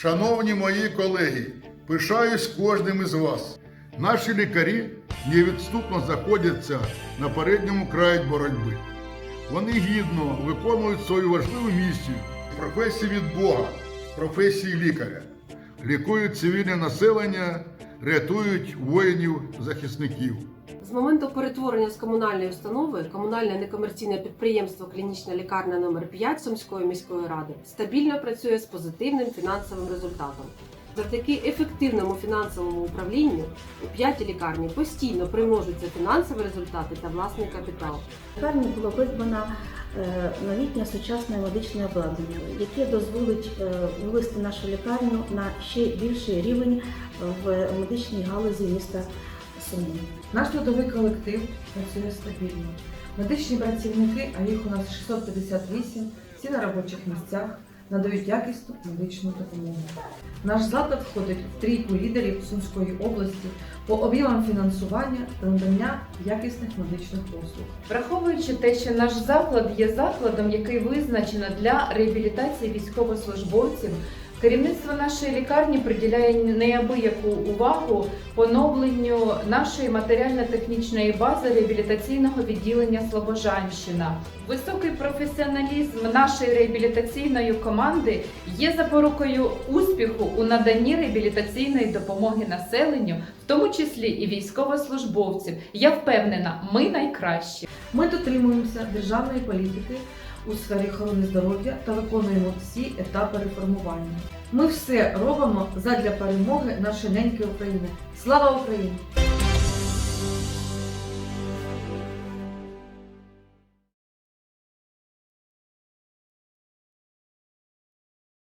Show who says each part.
Speaker 1: Шановні мої колеги, пишаюсь кожним із вас. Наші лікарі невідступно знаходяться на передньому краї боротьби. Вони гідно виконують свою важливу місію професії від Бога, професії лікаря, лікують цивільне населення, рятують воїнів-захисників.
Speaker 2: З моменту перетворення з комунальної установи комунальне некомерційне підприємство Клінічна лікарня номер 5 Сумської міської ради стабільно працює з позитивним фінансовим результатом. Завдяки ефективному фінансовому управлінню у п'ятій лікарні постійно примножуються фінансові результати та власний капітал.
Speaker 3: Лікарні було придбано е, новітнє сучасне медичне обладнання, яке дозволить е, вивести нашу лікарню на ще більший рівень в медичній галузі міста Суми.
Speaker 4: Наш трудовий колектив працює стабільно. Медичні працівники, а їх у нас 658, всі на робочих місцях, надають якісну медичну допомогу. Наш заклад входить в трійку лідерів Сумської області по об'ємам фінансування та надання якісних медичних послуг.
Speaker 5: Враховуючи те, що наш заклад є закладом, який визначено для реабілітації військовослужбовців, керівництво нашої лікарні приділяє неабияку увагу поновленню нашої матеріально-технічної бази реабілітаційного відділення Слобожанщина. Високий професіоналізм нашої реабілітаційної команди є запорукою успіху у наданні реабілітаційної допомоги населенню, в тому числі і військовослужбовців. Я впевнена, ми найкращі.
Speaker 4: Ми дотримуємося державної політики у сфері охорони здоров'я та виконуємо всі етапи реформування. Ми все робимо задля перемоги нашої неньки України. Слава Україні!